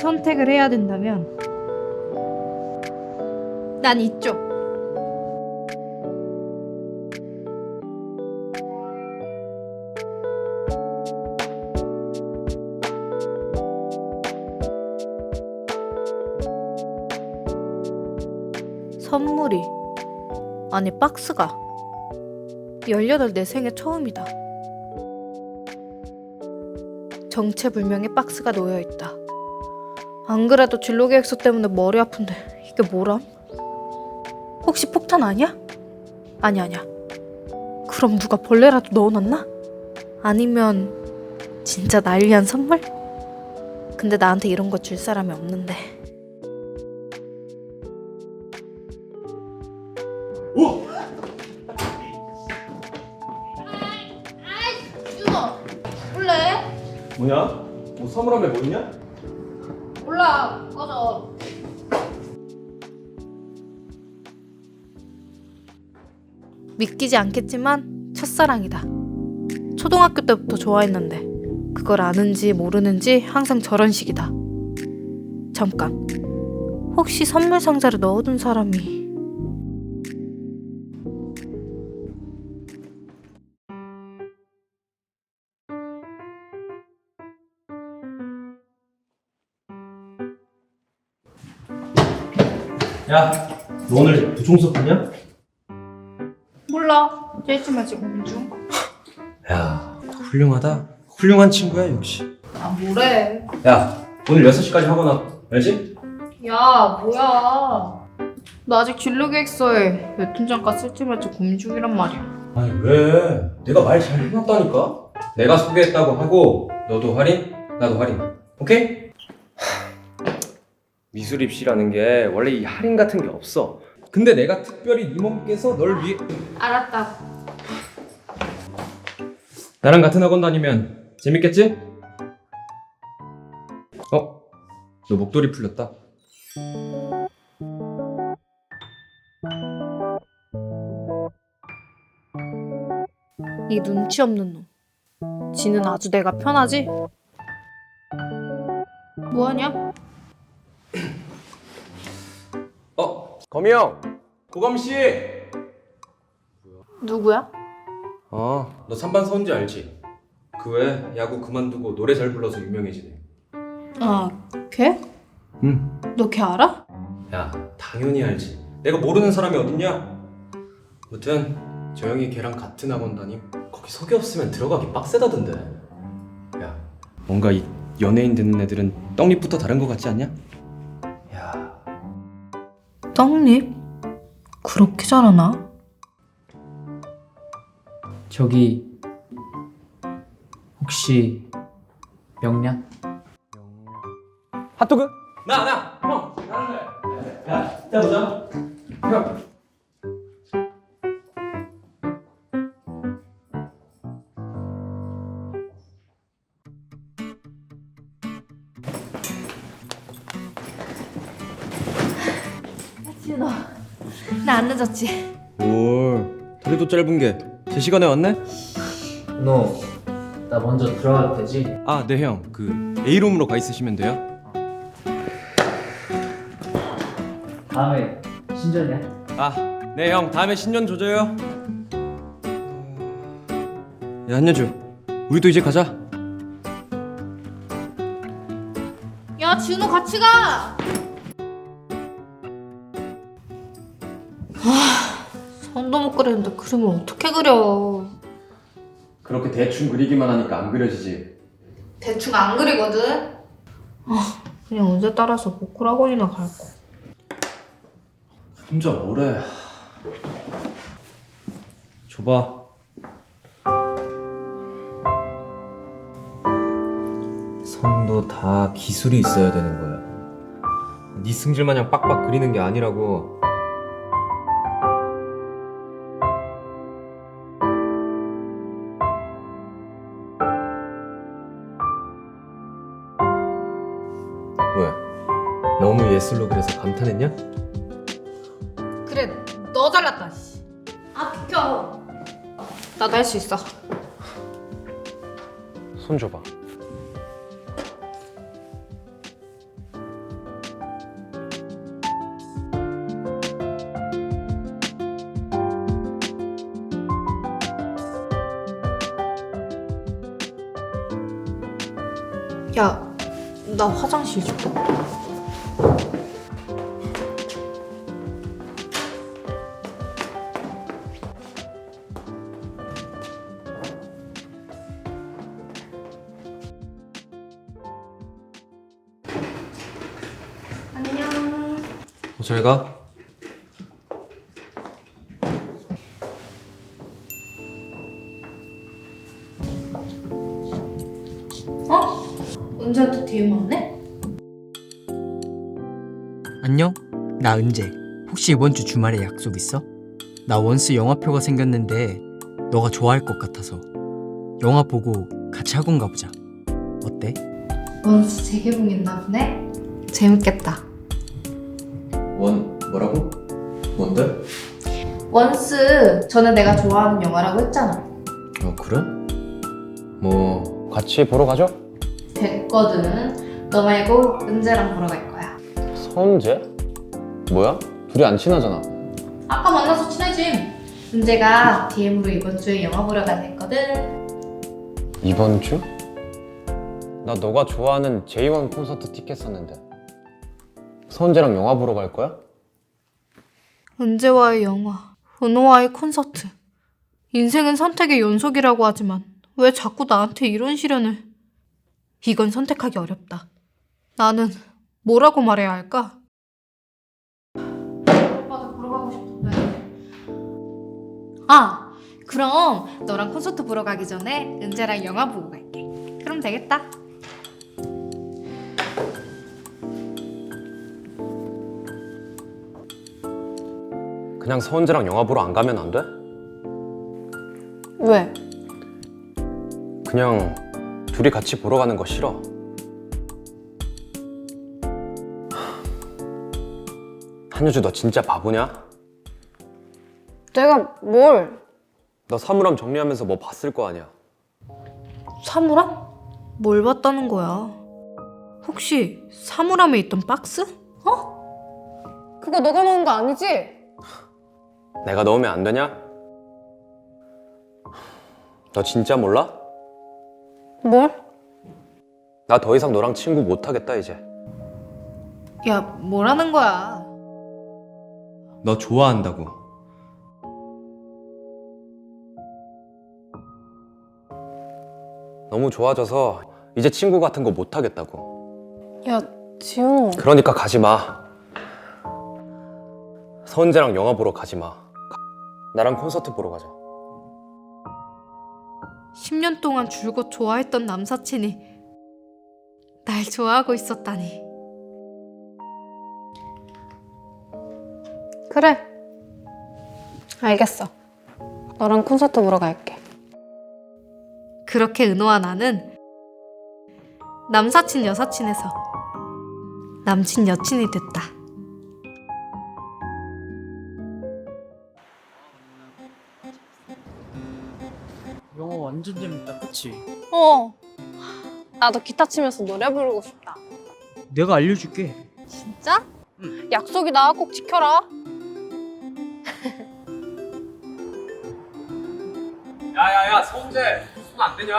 선택을 해야 된다면 난 이쪽. 선물이 아니 박스가 18내 생애 처음이다. 정체불명의 박스가 놓여 있다. 안 그래도 진로 계획서 때문에 머리 아픈데 이게 뭐람? 혹시 폭탄 아니야? 아니 아니야. 그럼 누가 벌레라도 넣어놨나? 아니면 진짜 날 위한 선물? 근데 나한테 이런 거 줄 사람이 없는데. 준호, 몰래? 뭐냐? 뭐 선물함에 뭐 있냐? 몰라, 꺼져. 믿기지 않겠지만 첫사랑이다. 초등학교 때부터 좋아했는데 그걸 아는지 모르는지 항상 저런 식이다. 잠깐. 혹시 선물 상자를 넣어둔 사람이 야, 너 오늘 부총 수업하냐? 몰라. 째지마지 공중. 야, 훌륭하다. 훌륭한 친구야 역시. 아 뭐래? 야, 오늘 6시까지 학원 와. 알지? 야 뭐야? 나 아직 진로 계획서에 웹툰 잠깐 쓸지 말지 고민 중이란 말이야. 아니 왜? 내가 말 잘 해놨다니까? 내가 소개했다고 하고 너도 할인, 나도 할인. 오케이? 미술 입시라는 게 원래 이 할인 같은 게 없어. 근데 내가 특별히 네 몸께서 널 위해 알았다. 나랑 같은 학원 다니면 재밌겠지? 어? 너 목도리 풀렸다. 이 눈치 없는 놈. 지는 아주 내가 편하지? 뭐하냐? 어? 거미 형! 고검 씨! 누구야? 어, 너 3반 서은지 알지? 그외 야구 그만두고 노래 잘 불러서 유명해지네. 아, 걔? 응. 너 걔 알아? 야, 당연히 알지. 내가 모르는 사람이 어딨냐? 무튼 저 형이 걔랑 같은 학원 다님. 거기 소개 없으면 들어가기 빡세다던데. 야, 뭔가 이 연예인 듣는 애들은 떡잎부터 다른 거 같지 않냐? 야, 떡잎? 그렇게 잘하나? 저기 혹시 명량? 핫도그? 나, 나, 형, 나는 래 야, 이따 보자. 형. 진호, 나안 늦었지? 뭘? 다리도 짧은 게 제 시간에 왔네? 너 나 먼저 들어가도 되지? 아, 네 형. 그 A룸으로 가 있으시면 돼요. 다음에 신전이야? 아, 네 형. 다음에 신년 조져요. 야, 한여주. 우리도 이제 가자. 야, 진호 같이 가! 선도 못 그리는데 그림을 어떻게 그려? 그렇게 대충 그리기만 하니까 안 그려지지. 대충 안 그리거든? 아, 그냥 언제 따라서 보컬 학원이나 갈 거. 혼자 뭐래? 줘봐. 선도 다 기술이 있어야 되는 거야. 네 승질 마냥 빡빡 그리는 게 아니라고. 왜? 너무 예술로 그래서 감탄했냐? 그래 너 잘났다 아 비켜 나도 할 수 있어 손 줘봐. 야 나 화장실 좀. 안녕. 어, 잘 가. 은재한테 DM 왔네? 안녕? 나 은재. 혹시 이번 주 주말에 약속 있어? 나 원스 영화표가 생겼는데 너가 좋아할 것 같아서 영화 보고 같이 학원 가보자. 어때? 원스 재개봉했나 보네? 재밌겠다. 원 뭐라고? 뭔데? 원스 전에 내가 좋아하는 영화라고 했잖아. 어 그래? 뭐 같이 보러 가죠? 됐거든. 너 말고 은재랑 보러 갈 거야. 선재? 뭐야? 둘이 안 친하잖아. 아까 만나서 친해짐. 은재가 DM으로 이번 주에 영화 보러 했거든. 이번 주? 나 너가 좋아하는 제이원 콘서트 티켓 샀는데. 선재랑 영화 보러 갈 거야? 은재와의 영화, 은호와의 콘서트. 인생은 선택의 연속이라고 하지만 왜 자꾸 나한테 이런 시련을? 이건 선택하기 어렵다. 나는 뭐라고 말해야 할까? 오빠도 보러 가고 싶은데. 아, 그럼 너랑 콘서트 보러 가기 전에 은재랑 영화 보고 갈게. 그럼 되겠다. 그냥 선재랑 영화 보러 안 가면 안 돼? 왜? 그냥 둘이 같이 보러 가는 거 싫어. 한효주 너 진짜 바보냐? 내가 뭘? 너 사물함 정리하면서 뭐 봤을 거 아니야. 사물함? 뭘 봤다는 거야? 혹시 사물함에 있던 박스? 어? 그거 너가 넣은 거 아니지? 내가 넣으면 안 되냐? 너 진짜 몰라? 뭘? 나 더 이상 너랑 친구 못 하겠다 이제. 야, 뭐라는 거야? 너 좋아한다고. 너무 좋아져서 이제 친구 같은 거 못 하겠다고. 야, 지훈. 그러니까 가지 마. 선재랑 영화 보러 가지 마. 나랑 콘서트 보러 가자. 10년 동안 줄곧 좋아했던 남사친이 날 좋아하고 있었다니. 그래. 알겠어. 너랑 콘서트 보러 갈게. 그렇게 은호와 나는 남사친 여사친에서 남친 여친이 됐다. 완전 재밌다, 그치? 어. 나도 기타 치면서 노래 부르고 싶다. 내가 알려줄게. 진짜? 응. 약속이다. 꼭 지켜라. 야야야 선재 손안 되냐?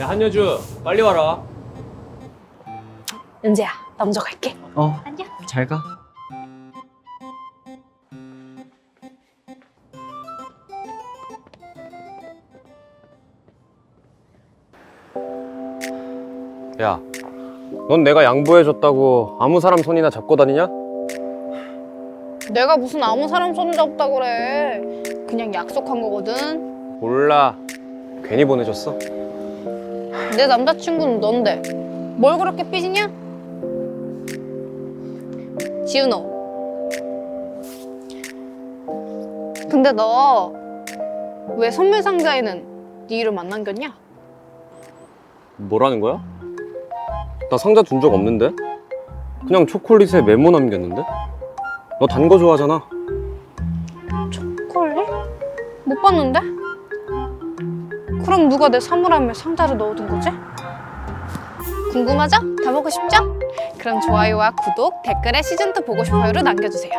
야 한여주 빨리 와라. 은재야, 나 먼저 갈게. 어, 잘 가. 야, 넌 내가 양보해줬다고 아무 사람 손이나 잡고 다니냐? 내가 무슨 아무 사람 손 잡다 그래. 그냥 약속한 거거든. 몰라. 괜히 보내줬어. 내 남자친구는 넌데. 뭘 그렇게 삐지냐? 지훈아. 근데 너 왜 선물 상자에는 네 이름 안 남겼냐? 뭐라는 거야? 나 상자 둔적 없는데? 그냥 초콜릿에 메모 남겼는데? 너 단 거 좋아하잖아. 초콜릿? 못 봤는데? 그럼 누가 내 사물함에 상자를 넣어둔 거지? 궁금하죠? 다 보고 싶죠? 그럼 좋아요와 구독, 댓글에 시즌2 보고 싶어요를 남겨주세요.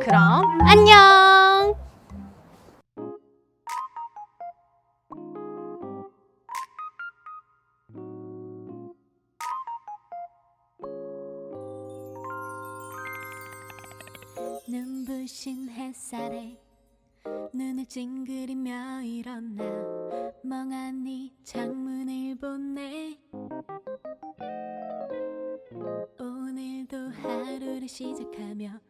그럼 안녕! 멍하니 창문을 보네. 오늘도 하루를 시작하며